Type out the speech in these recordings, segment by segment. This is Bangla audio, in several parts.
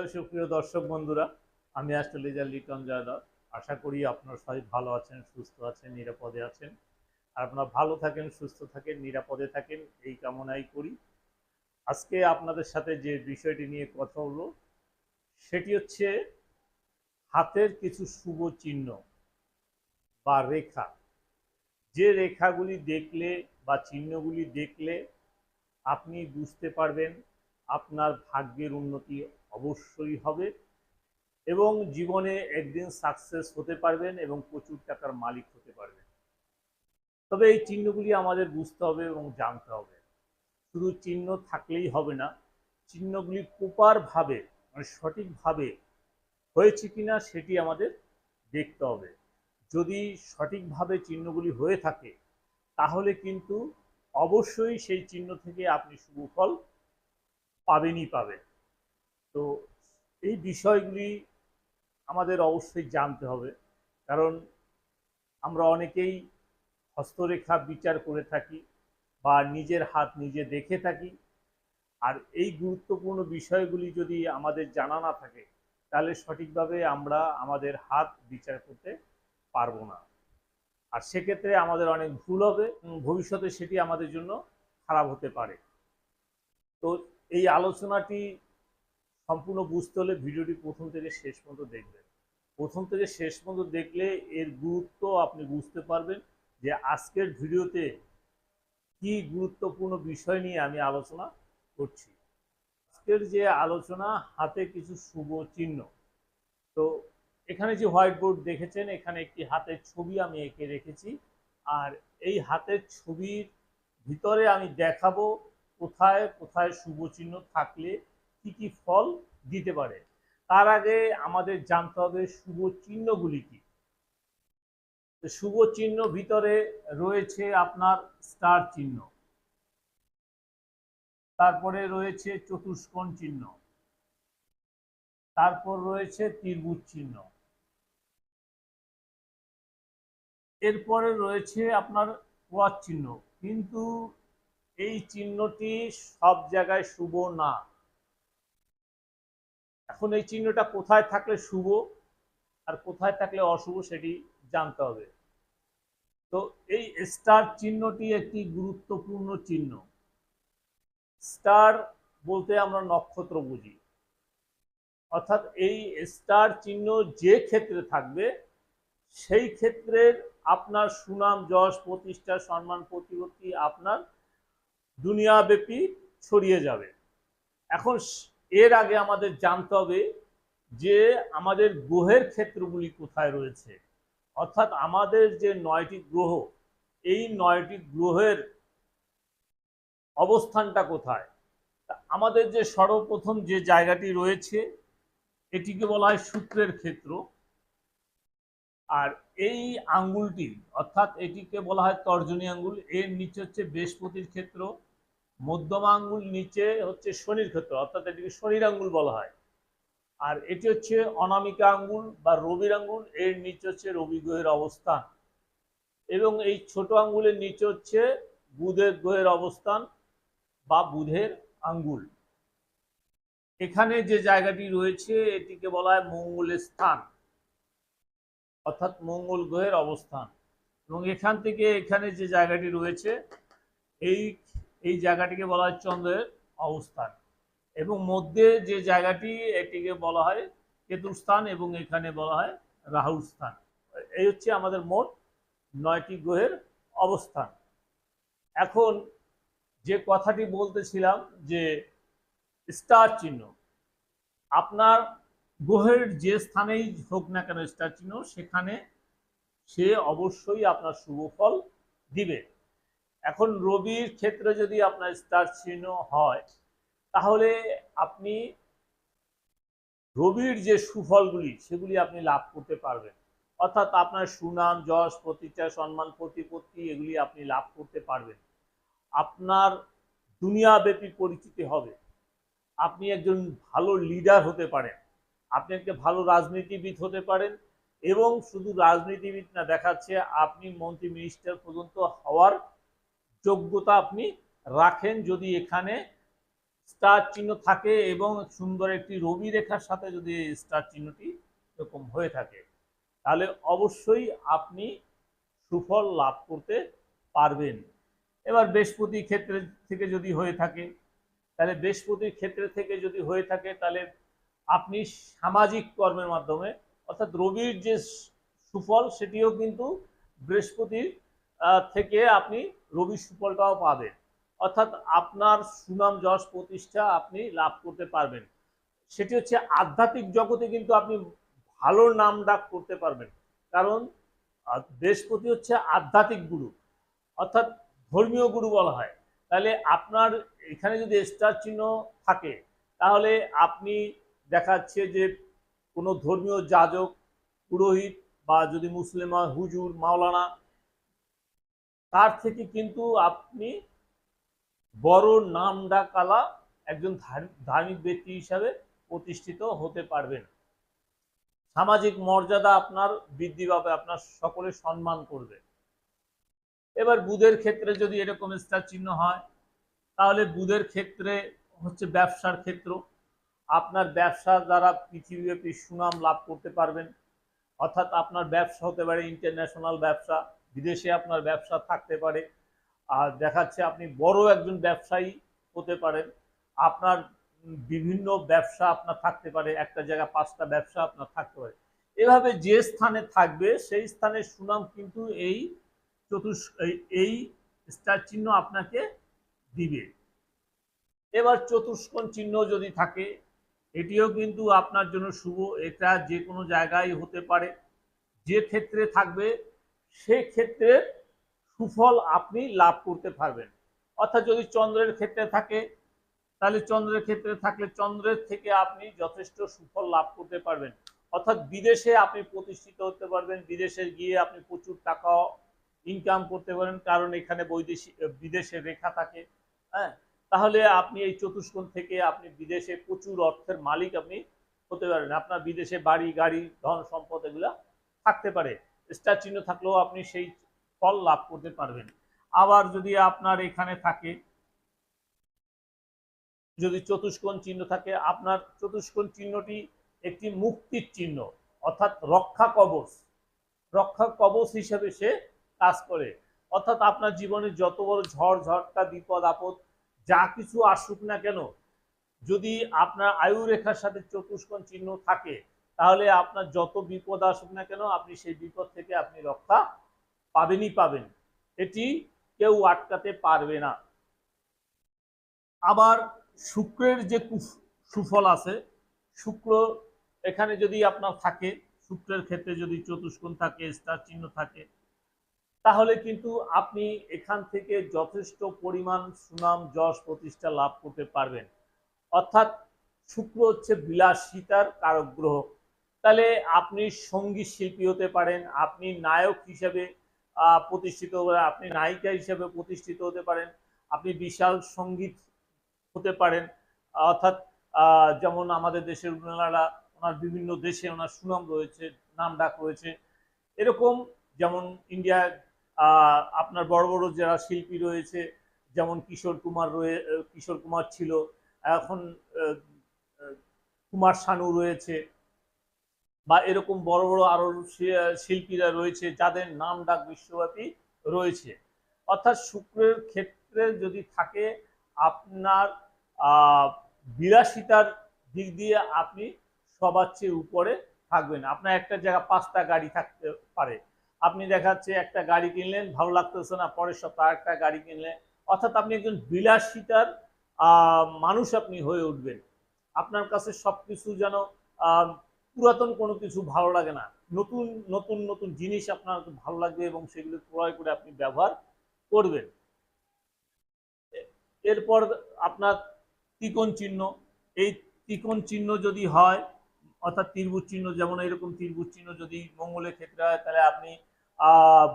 হ্যালো সুপ্রিয় দর্শক বন্ধুরা, আমি অ্যাস্ট্রোলজার লিটন জয়দার আশা করি আপনারা সবাই ভালো আছেন, সুস্থ আছেন, নিরাপদে আছেন। আর আপনারা ভালো থাকেন, সুস্থ থাকেন, নিরাপদে থাকেন, এই কামনাই করি। আজকে আপনাদের সাথে যে বিষয়টি নিয়ে কথা হলো, সেটি হচ্ছে হাতের কিছু শুভ চিহ্ন বা রেখা। যে রেখাগুলি দেখলে বা চিহ্নগুলি দেখলে আপনি বুঝতে পারবেন আপনার ভাগ্যের উন্নতি অবশ্যই হবে। এবং জীবনে একদিন সাকসেস হতে পারবেন এবং প্রচুর টাকার মালিক হতে পারবেন। তবে এই চিহ্নগুলি আমাদের বুঝতে হবে এবং জানতে হবে। শুধু চিহ্ন থাকলেই হবে না, চিহ্নগুলি প্রপারভাবে মানে সঠিকভাবে হয়েছে কিনা সেটি আমাদের দেখতে হবে। যদি সঠিকভাবে চিহ্নগুলি হয়ে থাকে, তাহলে কিন্তু অবশ্যই সেই চিহ্ন থেকে আপনি শুভ ফল পাবেনই পাবেন। তো এই বিষয়গুলি আমাদের অবশ্যই জানতে হবে। কারণ আমরা অনেকেই হস্তরেখা বিচার করে থাকি বা নিজের হাত নিজে দেখে থাকি। আর এই গুরুত্বপূর্ণ বিষয়গুলি যদি আমাদের জানা না থাকে, তাহলে সঠিকভাবে আমরা আমাদের হাত বিচার করতে পারব না। আর সেক্ষেত্রে আমাদের অনেক ভুল হবে ভবিষ্যতে সেটি আমাদের জন্য খারাপ হতে পারে। তো এই আলোচনাটি সম্পূর্ণ বুঝতে হলে ভিডিওটি প্রথম থেকে শেষ পর্যন্ত দেখবেন। প্রথম থেকে শেষ পর্যন্ত দেখলে এর গুরুত্ব আপনি বুঝতে পারবেন যে আজকের ভিডিওতে কি গুরুত্বপূর্ণ বিষয় নিয়ে আমি আলোচনা করছি। আজকের যে আলোচনা, হাতে কিছু শুভ চিহ্ন। তো এখানে যে হোয়াইট বোর্ড দেখেছেন, এখানে একটি হাতের ছবি আমি এঁকে রেখেছি। আর এই হাতের ছবির ভিতরে আমি দেখাবো কোথায় কোথায় শুভ চিহ্ন থাকলে কি কি ফল দিতে পারে? তার আগে আমাদের জানতে হবে শুভ চিহ্নগুলি কি? শুভ চিহ্ন ভিতরে রয়েছে আপনার স্টার চিহ্ন। তারপরে রয়েছে চতুষ্কোণ চিহ্ন। তারপর রয়েছে ত্রিভুজ চিহ্ন। এরপরে রয়েছে আপনার ক্রস চিহ্ন। কিন্তু এই চিহ্নটি সব জায়গায় শুভ না। এখন এই চিহ্নটা কোথায় থাকলে শুভ আর কোথায় থাকলে অশুভ সেটি জানতে হবে। তো এই স্টার চিহ্নটি একটি গুরুত্বপূর্ণ চিহ্ন। স্টার বলতে আমরা নক্ষত্র বুঝি। অর্থাৎ এই স্টার চিহ্ন যে ক্ষেত্রে থাকবে, সেই ক্ষেত্রের আপনার সুনাম, যশ, প্রতিষ্ঠা, সম্মান, প্রতিপত্তি আপনার দুনিয়াব্যাপী ছড়িয়ে যাবে। এখন এর আগে আমাদের জানতে হবে যে আমাদের গ্রহের ক্ষেত্রগুলি কোথায় রয়েছে। অর্থাৎ আমাদের যে নয়টি গ্রহ, এই নয়টি গ্রহের অবস্থানটা কোথায়? আমাদের যে সর্বপ্রথম যে জায়গাটি রয়েছে, এটিকে বলা হয় শুক্রের ক্ষেত্র। আর এই আঙ্গুলটি, অর্থাৎ এটিকে বলা হয় তর্জনী আঙ্গুল, এর নিচে হচ্ছে বৃহস্পতির ক্ষেত্র মধ্যম আঙ্গুল নিচে হচ্ছে শনির ক্ষেত্র, অর্থাৎ এটিকে শনির আঙ্গুল বলা হয়। আর এটি হচ্ছে অনামিকা আঙ্গুল বা রবির আঙ্গুল, এর নিচে হচ্ছে রবি গ্রহের অবস্থান। এবং এই ছোট আঙ্গুলের নিচে হচ্ছে বুধের গ্রহের অবস্থান বা বুধের আঙ্গুল। এখানে যে জায়গাটি রয়েছে, এটিকে বলা হয় মঙ্গলের স্থান, অর্থাৎ মঙ্গল গ্রহের অবস্থান। এবং এখান থেকে এখানে যে জায়গাটি রয়েছে, এই এই জায়গাটিকে বলা হয় চন্দ্রের অবস্থান। এবং মধ্যে যে জায়গাটি, এটিকে বলা হয় কেতুস্থান এবং এখানে বলা হয় রাহুর স্থান এই হচ্ছে আমাদের মোট নয়টি গ্রহের অবস্থান। এখন যে কথাটি বলতেছিলাম যে স্টার চিহ্ন, আপনার গ্রহের যে স্থানেই হোক না কেন স্টার চিহ্ন, সেখানে সে অবশ্যই আপনার শুভ ফল দিবে। এখন রবির ক্ষেত্রে যদি আপনার স্টার চিহ্ন হয়, তাহলে আপনি রবির যে সুফলগুলি, সেগুলি আপনি লাভ করতে পারবেন। অর্থাৎ আপনার সুনাম, যশ, প্রতিষ্ঠা, সম্মান, প্রতিপত্তি, এগুলি আপনি লাভ করতে পারবেন। আপনার দুনিয়াব্যাপী পরিচিতি হবে। আপনি একজন ভালো লিডার হতে পারেন। আপনি একটা ভালো রাজনীতিবিদ হতে পারেন এবং শুধু রাজনীতিবিদ না, দেখাচ্ছে আপনি মন্ত্রী মিনিস্টার পর্যন্ত হওয়ার যোগ্যতা আপনি রাখেন যদি এখানে স্টার চিহ্ন থাকে এবং সুন্দর একটি রবি রেখার সাথে যদি স্টার চিহ্নটি এরকম হয়ে থাকে, তাহলে অবশ্যই আপনি সুফল লাভ করতে পারবেন। এবার বৃহস্পতি ক্ষেত্রে থেকে যদি হয়ে থাকে, তাহলে বৃহস্পতির ক্ষেত্রে থেকে যদি হয়ে থাকে, তাহলে আপনি সামাজিক কর্মের মাধ্যমে, অর্থাৎ রবির যে সুফল, সেটিও কিন্তু বৃহস্পতির থেকে আপনি রবি সুফলটাও পাবেন। অর্থাৎ আপনার সুনাম যশ প্রতিষ্ঠা আপনি লাভ করতে পারবেন। সেটি হচ্ছে আধ্যাত্মিক জগতে কিন্তু আপনি ভালো নাম ডাক করতে পারবেন। কারণ বৃহস্পতি হচ্ছে আধ্যাত্মিক গুরু। অর্থাৎ ধর্মীয় গুরু বলা হয়। তাহলে আপনার এখানে যদি স্টার চিহ্ন থাকে, তাহলে আপনি দেখাচ্ছে যে কোনো ধর্মীয় যাজক, পুরোহিত বা যদি মুসলিম হুজুর, মাওলানা তার থেকে কিন্তু আপনি বড় নাম ডাকালা একজন ধার- ধার্মিক ব্যক্তি হিসাবে প্রতিষ্ঠিত হতে পারবেন। সামাজিক মর্যাদা আপনার বৃদ্ধি পাবে, আপনার সকলে সম্মান করবে। এবার বুধের ক্ষেত্রে যদি এরকম স্টার চিহ্ন হয়, তাহলে বুধের ক্ষেত্রে হচ্ছে ব্যবসার ক্ষেত্র। আপনার ব্যবসা দ্বারা পৃথিবীব্যাপী সুনাম লাভ করতে পারবেন। অর্থাৎ আপনার ব্যবসা হতে পারে ইন্টারন্যাশনাল ব্যবসা। বিদেশে আপনার ব্যবসা থাকতে পারে। আর দেখাচ্ছে আপনি বড় একজন ব্যবসায়ী হতে পারেন। আপনার বিভিন্ন ব্যবসা আপনার থাকতে পারে, একটা জায়গায় পাঁচটা ব্যবসা আপনার থাকতে পারে। এভাবে যে স্থানে থাকবে, সেই স্থানের সুনাম কিন্তু এই চতুর্শ এই- এই স্টার চিহ্ন আপনাকে দিবে। এবার চতুষ্কোণ চিহ্ন যদি থাকে, এটিও কিন্তু আপনার জন্য শুভ। এটা যে কোনো জায়গায় হতে পারে। যে ক্ষেত্রে থাকবে সে ক্ষেত্রে সুফল আপনি লাভ করতে পারবেন। অর্থাৎ যদি চন্দ্রের ক্ষেত্রে থাকে, তাহলে চন্দ্রের ক্ষেত্রে থাকলে চন্দ্রের থেকে আপনি যথেষ্ট সুফল লাভ করতে পারবেন। অর্থাৎ বিদেশে আপনি প্রতিষ্ঠিত হতে পারবেন, বিদেশে গিয়ে আপনি প্রচুর টাকা ইনকাম করতে পারেন, কারণ এখানে বৈদেশিক বিদেশে রেখা থাকে হ্যাঁ? তাহলে আপনি এই চতুষ্কোণ থেকে আপনি বিদেশে প্রচুর অর্থের মালিক আপনি হতে পারেন। আপনার বিদেশে বাড়ি, গাড়ি, ধন, সম্পদ এগুলা থাকতে পারে। স্টার চিহ্ন থাকলেও আপনি সেই ফল লাভ করতে পারবেন। আবার যদি আপনার এখানে থাকে, যদি চতুষ্কোণ চিহ্ন থাকে, আপনার চতুষ্কোণ চিহ্নটি একটি মুক্তির চিহ্ন, অর্থাৎ রক্ষা কবচ। রক্ষা কবচ হিসেবে সে কাজ করে। অর্থাৎ আপনার জীবনে যত বড় ঝড় ঝটকা বিপদ, আপদ, যা কিছু আসুক না কেন, যদি আপনার আয়ু রেখার সাথে চতুষ্কোণ চিহ্ন থাকে তাহলে আপনার যত বিপদ আসুক না কেন, আপনি সেই বিপদ থেকে আপনি রক্ষা পাবেনই পাবেন। এটি কেউ আটকাতে পারবে না। আবার শুক্রের যে সুফল আছে, শুক্র এখানে যদি আপনার থাকে, শুক্রের ক্ষেত্রে যদি চতুষ্কোণ থাকে, স্টার চিহ্ন থাকে, তাহলে কিন্তু আপনি এখান থেকে যথেষ্ট পরিমাণ সুনাম, যশ প্রতিষ্ঠা লাভ করতে পারবেন। অর্থাৎ শুক্র হচ্ছে বিলাসিতার কারক গ্রহ। তাহলে আপনি সংগীত শিল্পী হতে পারেন, আপনি নায়ক হিসেবে প্রতিষ্ঠিত আপনি নায়িকা হিসেবে প্রতিষ্ঠিত হতে পারেন, আপনি বিশাল সংগীত হতে পারেন, অর্থাৎ যেমন আমাদের দেশের ওনারা, ওনার বিভিন্ন দেশে ওনার সুনাম রয়েছে, নাম ডাক রয়েছে, এরকম যেমন ইন্ডিয়া আপনার বড় বড় যারা শিল্পী রয়েছে, যেমন কিশোর কুমার রয়ে, কিশোর কুমার ছিল, এখন কুমার শানু রয়েছে বা এরকম বড় বড় আরও শিল্পীরা রয়েছে যাদের নাম ডাক বিশ্বব্যাপী রয়েছে। অর্থাৎ শুক্রের ক্ষেত্রে যদি থাকে আপনার বিলাসিতার দিক দিয়ে আপনি সবার চেয়ে উপরে থাকবেন। আপনার একটা জায়গা পাঁচটা গাড়ি থাকতে পারে। আপনি দেখাচ্ছে একটা গাড়ি কিনলেন ভালো লাগতেছে না পরের সপ্তাহে একটা গাড়ি কিনলেন। অর্থাৎ আপনি একজন বিলাসিতার মানুষ আপনি হয়ে উঠবেন। আপনার কাছে সবকিছু যেন আহ, পুরাতন কোনো কিছু ভালো লাগে না। নতুন নতুন নতুন জিনিস আপনার ভালো লাগবে এবং সেগুলো ক্রয় করে আপনি ব্যবহার করবেন। এরপর আপনার ত্রিকোণ চিহ্ন। এই ত্রিকোণ চিহ্ন যদি হয়, অর্থাৎ ত্রিভুজ চিহ্ন, যেমন এরকম ত্রিভুজ চিহ্ন যদি মঙ্গলের ক্ষেত্রে হয়, তাহলে আপনি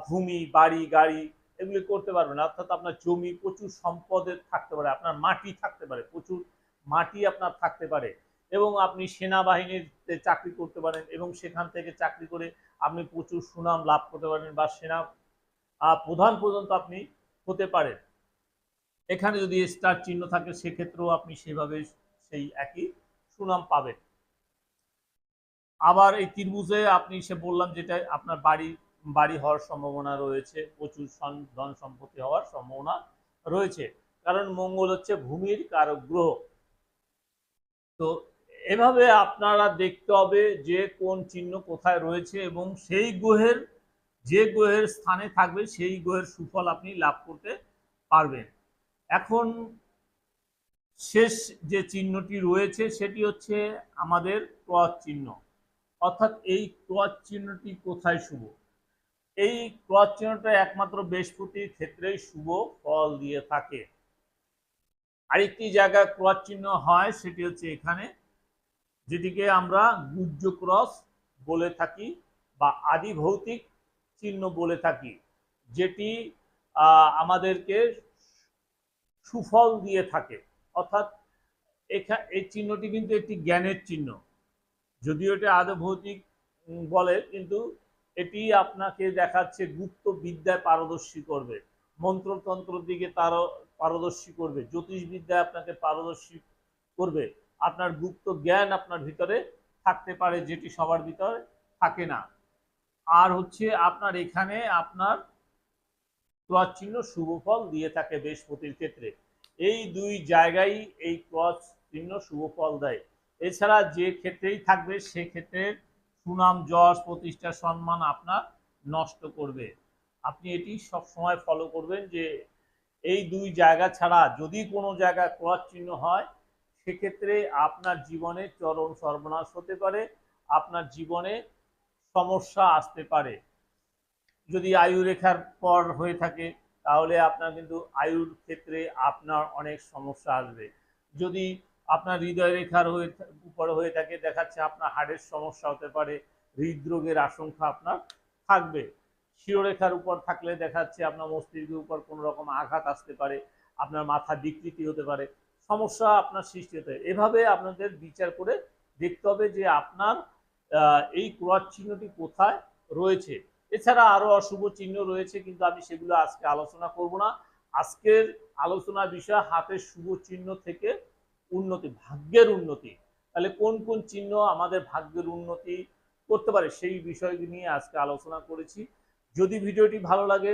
ভূমি, বাড়ি, গাড়ি এগুলি করতে পারবেন। অর্থাৎ আপনার জমি প্রচুর সম্পদের থাকতে পারে, আপনার মাটি থাকতে পারে, প্রচুর মাটি আপনার থাকতে পারে। এবং আপনি সেনাবাহিনীতে চাকরি করতে পারেন এবং সেখান থেকে চাকরি করে আপনি প্রচুর সুনাম লাভ করতে পারেন বা সেনা প্রধান পর্যন্ত আপনি হতে পারেন। এখানে যদি স্টার চিহ্ন থাকে, সেক্ষেত্রেও আপনি সেভাবে সেই একই সুনাম পাবেন। আবার এই ত্রিভুজে আপনি সে বললাম যেটা আপনার বাড়ি বাড়ি হওয়ার সম্ভাবনা রয়েছে, প্রচুর ধন সম্পত্তি হওয়ার সম্ভাবনা রয়েছে। কারণ মঙ্গল হচ্ছে ভূমির কারক গ্রহ। তো এভাবে আপনারা দেখতে হবে যে কোন চিহ্ন কোথায় রয়েছে এবং সেই গ্রহের, যে গ্রহের স্থানে থাকবে সেই গ্রহের সুফল আপনি লাভ করতে পারবেন। এখন শেষ যে চিহ্নটি রয়েছে সেটি হচ্ছে আমাদের ক্রস চিহ্ন। অর্থাৎ এই ক্রস চিহ্নটি কোথায় শুভ? এই ক্রস চিহ্নটা একমাত্র বৃহস্পতির ক্ষেত্রেই শুভ ফল দিয়ে থাকে। আরেকটি জায়গায় ক্রস চিহ্ন হয় সেটি হচ্ছে এখানে যেটিকে আমরা গুজ্জ ক্রস বলে থাকি বা আদি ভৌতিক চিহ্ন বলে থাকি, যেটি আমাদেরকে সুফল দিয়ে থাকে। অর্থাৎ এখা, এই চিহ্নটি কিন্তু একটি জ্ঞানের চিহ্ন। যদিও এটা আদৌ ভৌতিক বলে, কিন্তু এটি আপনাকে দেখাচ্ছে গুপ্ত বিদ্যায় পারদর্শী করবে। মন্ত্রতন্ত্রের দিকে তার পারদর্শী করবে। জ্যোতিষবিদ্যায় আপনাকে পারদর্শী করবে। আপনার গুপ্ত জ্ঞান আপনার ভিতরে থাকতে পারে যেটি সবার ভিতরে থাকে না। আর হচ্ছে আপনার এখানে আপনার ক্রস চিহ্ন শুভ ফল দিয়ে থাকে বৃহস্পতির ক্ষেত্রে। এই দুই জায়গায় এই ক্রস চিহ্ন শুভ ফল দেয়। এছাড়া যে ক্ষেত্রেই থাকবে সেক্ষেত্রে সুনাম, যশ, প্রতিষ্ঠা, সম্মান আপনার নষ্ট করবে। আপনি এটি সব সময় ফলো করবেন যে এই দুই জায়গা ছাড়া যদি কোনো জায়গায় ক্রস চিহ্ন হয় সেক্ষেত্রে আপনার জীবনে চরম সর্বনাশ হতে পারে, আপনার জীবনে সমস্যা আসতে পারে। যদি আয়ু রেখার পর হয়ে থাকে, তাহলে আপনার কিন্তু আয়ুর ক্ষেত্রে আপনার অনেক সমস্যা আসবে। যদি আপনার হৃদয় রেখার হয়ে উপরে হয়ে থাকে, দেখাচ্ছে আপনার হাড়ের সমস্যা হতে পারে, হৃদরোগের আশঙ্কা আপনার থাকবে। শিরোরেখার উপর থাকলে দেখাচ্ছে আপনার মস্তিষ্কের উপর কোনো রকম আঘাত আসতে পারে, আপনার মাথা বিকৃতি হতে পারে। সমস্যা আপনার সৃষ্টি হতে এভাবে আপনাদের বিচার করে দেখতে হবে যে আপনার এই ক্রস চিহ্নটি কোথায় রয়েছে। এছাড়া আরও অশুভ চিহ্ন রয়েছে, কিন্তু আমি সেগুলো আজকে আলোচনা করব না। আজকের আলোচনার বিষয় হাতের শুভ চিহ্ন থেকে উন্নতি, ভাগ্যের উন্নতি। তাহলে কোন কোন চিহ্ন আমাদের ভাগ্যের উন্নতি করতে পারে সেই বিষয়গুলি নিয়ে আজকে আলোচনা করেছি। যদি ভিডিওটি ভালো লাগে